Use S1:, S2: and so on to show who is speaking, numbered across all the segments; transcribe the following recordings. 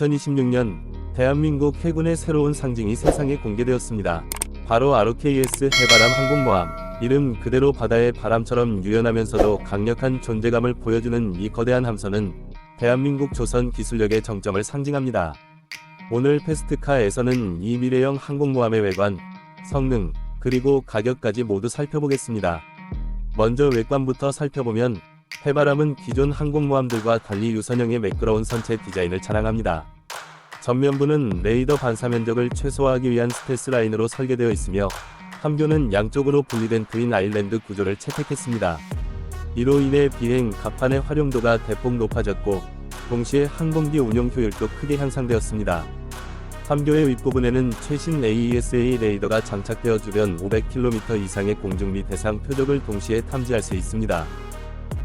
S1: 2026년 대한민국 해군의 새로운 상징이 세상에 공개되었습니다. 바로 ROKS 해바람 항공모함. 이름 그대로 바다의 바람처럼 유연하면서도 강력한 존재감을 보여주는 이 거대한 함선은 대한민국 조선 기술력의 정점을 상징합니다. 오늘 패스트카에서는 이 미래형 항공모함의 외관, 성능, 그리고 가격까지 모두 살펴보겠습니다. 먼저 외관부터 살펴보면 해바람은 기존 항공모함들과 달리 유선형의 매끄러운 선체 디자인을 자랑합니다. 전면부는 레이더 반사 면적을 최소화하기 위한 스텔스 라인으로 설계되어 있으며 함교는 양쪽으로 분리된 트윈 아일랜드 구조를 채택했습니다. 이로 인해 비행 갑판의 활용도가 대폭 높아졌고 동시에 항공기 운용 효율도 크게 향상되었습니다. 함교의 윗부분에는 최신 AESA 레이더가 장착되어 주변 500km 이상의 공중 및 해상 표적을 동시에 탐지할 수 있습니다.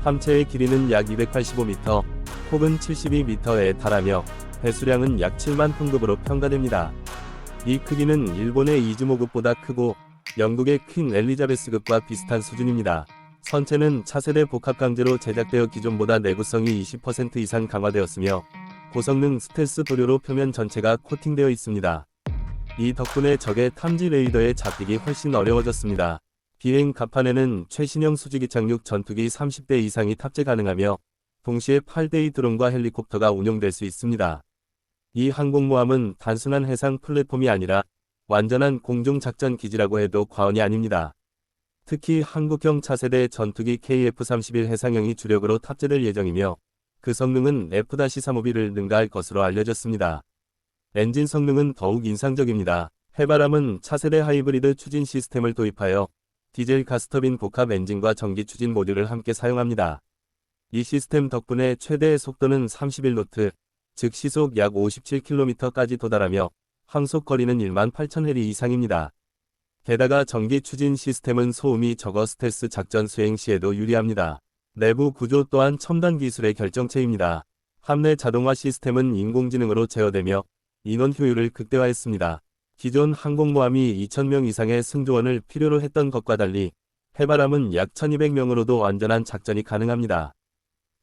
S1: 함체의 길이는 약 285m, 폭은 72m에 달하며 배수량은 약 7만 톤급으로 평가됩니다. 이 크기는 일본의 이즈모급보다 크고 영국의 퀸 엘리자베스급과 비슷한 수준입니다. 선체는 차세대 복합 강제로 제작되어 기존보다 내구성이 20% 이상 강화되었으며 고성능 스텔스 도료로 표면 전체가 코팅되어 있습니다. 이 덕분에 적의 탐지 레이더에 잡히기 훨씬 어려워졌습니다. 비행 갑판에는 최신형 수직이 착륙 전투기 30대 이상이 탑재 가능하며 동시에 8대의 드론과 헬리콥터가 운용될 수 있습니다. 이 항공모함은 단순한 해상 플랫폼이 아니라 완전한 공중작전 기지라고 해도 과언이 아닙니다. 특히 한국형 차세대 전투기 KF-31 해상형이 주력으로 탑재될 예정이며 그 성능은 F-35B를 능가할 것으로 알려졌습니다. 엔진 성능은 더욱 인상적입니다. 해바람은 차세대 하이브리드 추진 시스템을 도입하여 디젤 가스터빈 복합 엔진과 전기 추진 모듈을 함께 사용합니다. 이 시스템 덕분에 최대 속도는 31노트, 즉 시속 약 57km까지 도달하며 항속 거리는 1만 8천 해리 이상입니다. 게다가 전기 추진 시스템은 소음이 적어 스텔스 작전 수행 시에도 유리합니다. 내부 구조 또한 첨단 기술의 결정체입니다. 함내 자동화 시스템은 인공지능으로 제어되며 인원 효율을 극대화했습니다. 기존 항공모함이 2,000명 이상의 승조원을 필요로 했던 것과 달리 해바람은 약 1,200명으로도 완전한 작전이 가능합니다.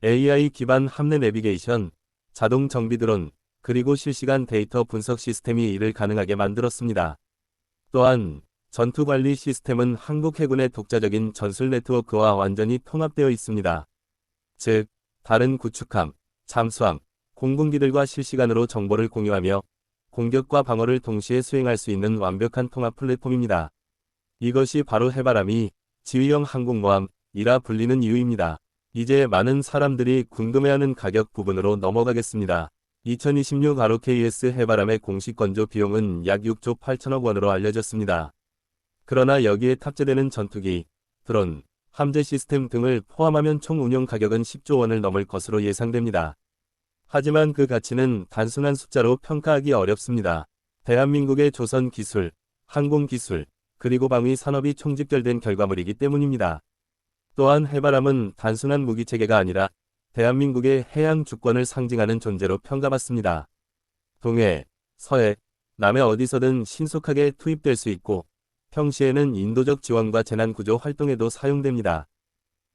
S1: AI 기반 함내 내비게이션, 자동 정비 드론, 그리고 실시간 데이터 분석 시스템이 이를 가능하게 만들었습니다. 또한 전투 관리 시스템은 한국 해군의 독자적인 전술 네트워크와 완전히 통합되어 있습니다. 즉, 다른 구축함, 잠수함, 공군기들과 실시간으로 정보를 공유하며 공격과 방어를 동시에 수행할 수 있는 완벽한 통합 플랫폼입니다. 이것이 바로 해바람이 지휘형 항공모함이라 불리는 이유입니다. 이제 많은 사람들이 궁금해하는 가격 부분으로 넘어가겠습니다. 2026 ROKS 해바람의 공식 건조 비용은 약 6조 8천억 원으로 알려졌습니다. 그러나 여기에 탑재되는 전투기, 드론, 함재 시스템 등을 포함하면 총 운용 가격은 10조 원을 넘을 것으로 예상됩니다. 하지만 그 가치는 단순한 숫자로 평가하기 어렵습니다. 대한민국의 조선 기술, 항공 기술, 그리고 방위 산업이 총집결된 결과물이기 때문입니다. 또한 해바람은 단순한 무기 체계가 아니라 대한민국의 해양 주권을 상징하는 존재로 평가받습니다. 동해, 서해, 남해 어디서든 신속하게 투입될 수 있고 평시에는 인도적 지원과 재난구조 활동에도 사용됩니다.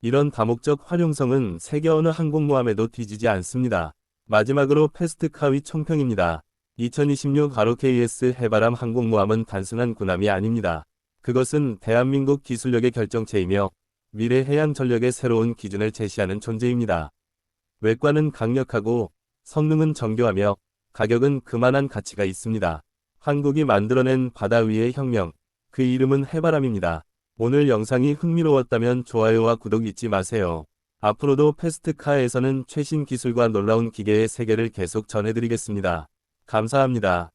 S1: 이런 다목적 활용성은 세계 어느 항공모함에도 뒤지지 않습니다. 마지막으로 패스트카위 총평입니다. 2026 ROKS 해바람 항공모함은 단순한 군함이 아닙니다. 그것은 대한민국 기술력의 결정체이며 미래 해양 전력의 새로운 기준을 제시하는 존재입니다. 외관은 강력하고 성능은 정교하며 가격은 그만한 가치가 있습니다. 한국이 만들어낸 바다 위의 혁명, 그 이름은 해바람입니다. 오늘 영상이 흥미로웠다면 좋아요와 구독 잊지 마세요. 앞으로도 패스트카에서는 최신 기술과 놀라운 기계의 세계를 계속 전해드리겠습니다. 감사합니다.